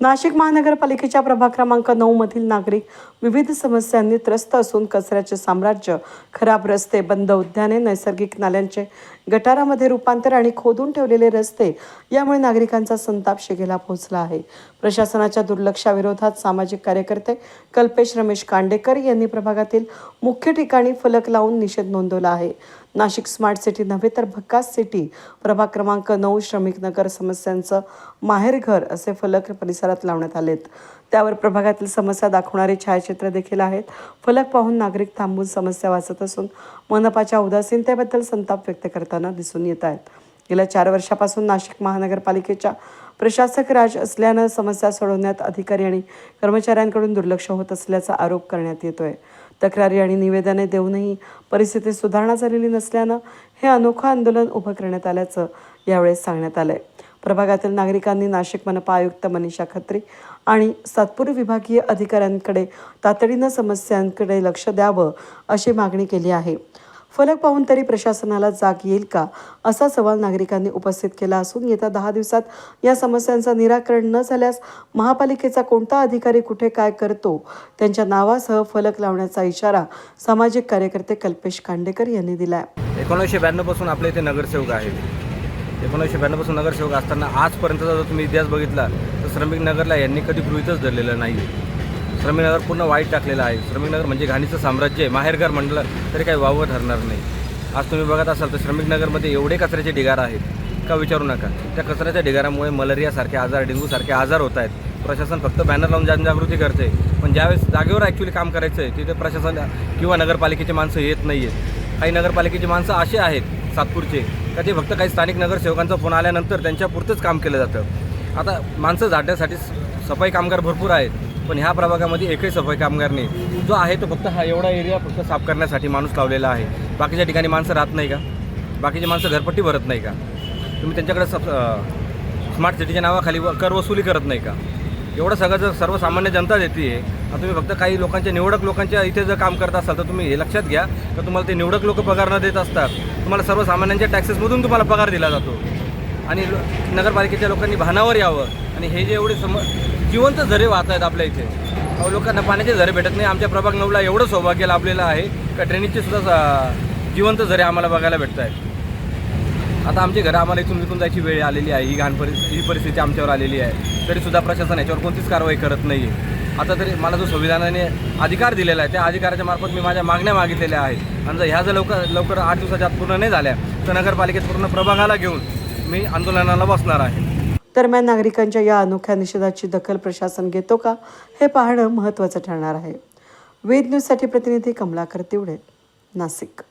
नाशिक महानगरपालिकेच्या प्रभाग क्रमांक नऊ मधील नागरिक विविध समस्यांनी त्रस्त असून कचऱ्याचे साम्राज्य खराब रस्ते बंद उद्याने नैसर्गिक नाल्यांचे गटारामध्ये रूपांतर आणि खोदून ठेवलेले रस्ते यामुळे नागरिकांचा संताप शिगेला पोहोचला आहे. प्रशासनाच्या दुर्लक्षाविरोधात सामाजिक कार्यकर्ते कल्पेश रमेश कांडेकर यांनी प्रभागातील मुख्य ठिकाणी फलक लावून निषेध नोंदवला आहे. नाशिक स्मार्ट सिटी नव्हे तर भक्कास सिटी प्रभाग क्रमांक नऊ श्रमिक नगर समस्यांचं माहेरघर असे फलक परिसरात लावण्यात आलेत. त्यावर प्रभागातील समस्या दाखवणारे छायाचित्र देखील आहेत. फलक पाहून नागरिक थांबून समस्या वाचत असून मनपाच्या उदासीनतेबद्दल संताप व्यक्त करतात. होताना दिसून येत आहेत. गेल्या चार वर्षापासून नाशिक महानगरपालिकेच्या प्रशासक राज असल्यानं समस्या सोडवण्यात अधिकारी आणि कर्मचाऱ्यांकडून दुर्लक्ष होत असल्याचा आरोप करण्यात येतोय. तक्रारी आणि निवेदने देऊनही परिस्थितीत सुधारणा झालेली नसल्यानं हे अनोखं आंदोलन उभं करण्यात आल्याचं यावेळेस सांगण्यात आलंय. प्रभागातील नागरिकांनी नाशिक मनपा आयुक्त मनीषा खत्री आणि सातपूर विभागीय अधिकाऱ्यांकडे तातडीनं समस्यांकडे लक्ष द्यावं अशी मागणी केली आहे. फलक पाहून तरी प्रशासनाला जाग येईल का? असा सवाल नागरिकांनी उपस्थित केला असून येत्या दहा दिवसात या समस्यांचं निराकरण न झाल्यास महापालिकेचा कोणता अधिकारी कुठे काय करतो? त्यांच्या नावासह फलक लावण्याचा इशारा सामाजिक कार्यकर्ते कल्पेश कांडेकर यांनी दिलाय. एकोणीसशे ब्याण्णवपासून आपल्या इथे नगरसेवक आहेत. एकोणीसशे ब्याण्णवपासून नगरसेवक असताना आजपर्यंतचा जर तुम्ही इतिहास बघितला तर श्रमिक नगरला यांनी कधी गृहितच धरलेलं नाही श्रमिकनगर पूर्ण वाईट टाकलेलं आहे. श्रमिक नगर म्हणजे घाणीचं साम्राज्य आहे. माहेरघर म्हटलं तरी काही वावं ठरणार नाही. आज तुम्ही बघत असाल तर श्रमिक नगरमध्ये एवढे कचऱ्याचे ढिगार आहेत. का विचारू नका. त्या कचऱ्याच्या ढिगारामुळे मलेरियासारखे आजार डेंग्यूसारखे आजार होत आहेत. प्रशासन फक्त बॅनर लावून जनजागृती करते पण ज्यावेळेस जागेवर ॲक्च्युली काम करायचं आहे तिथे प्रशासन किंवा नगरपालिकेचे माणसं येत नाही आहेत काही नगरपालिकेची माणसं असे आहेत सातपूरचे का ते फक्त काही स्थानिक नगरसेवकांचा फोन आल्यानंतर त्यांच्या पुरतंच काम केलं जातं. आता माणसं झाडण्यासाठी स- सफाई कामगार भरपूर आहेत. पण ह्या प्रभागामध्ये एकही सफाई कामगार नाही. जो आहे तो फक्त हा एवढा एरिया फक्त साफ करण्यासाठी माणूस लावलेला आहे. बाकीच्या ठिकाणी माणसं राहत नाही का? बाकीची माणसं घरपट्टी भरत नाही का? तुम्ही त्यांच्याकडे सब स्मार्ट सिटीच्या नावाखाली व- कर वसुली करत नाही का? एवढं सगळं जर सर्वसामान्य जनता देते आहे तुम्ही फक्त काही लोकांच्या निवडक लोकांच्या इथे जर काम करत असाल तर तुम्ही हे लक्षात घ्या तर तुम्हाला ते निवडक लोक पगार न देत असतात. तुम्हाला सर्वसामान्यांच्या टॅक्सेसमधून तुम्हाला पगार दिला जातो. आणि नगरपालिकेच्या लोकांनी भानावर यावं. आणि हे जे एवढे सम जिवंत झरे वाहत आहेत आपल्या इथे. अहो, लोकांना पाण्याचे झरे भेटत नाही. आमच्या प्रभाग नऊला एवढं सौभाग्य लाभलेलं आहे का ड्रेनेजचे सुद्धा जिवंत झरे आम्हाला बघायला भेटत आहेत. आता आमची घरं आम्हाला इथून विकून जायची वेळ आलेली आहे. ही घाण परिस्थिती ही परिस्थिती आमच्यावर आलेली आहे. तरीसुद्धा प्रशासन याच्यावर कोणतीच कारवाई करत नाही आहे आता तरी मला जो संविधानाने अधिकार दिलेला आहे त्या अधिकाराच्या मार्फत मी माझ्या मागण्या मागितलेल्या आहेत. आणि जर ह्या जर लवकर लवकर आठ दिवसाच्या आत पूर्ण नाही झाल्या तर नगरपालिकेत पूर्ण प्रभागाला घेऊन मी आंदोलनाला बसणार आहे. दरम्यान नागरिकांच्या या अनोख्या निषेधाची दखल प्रशासन घेतो का हे पाहणं महत्त्वाचं ठरणार आहे. वेद न्यूजसाठी प्रतिनिधी कमलाकर तिवडे नाशिक.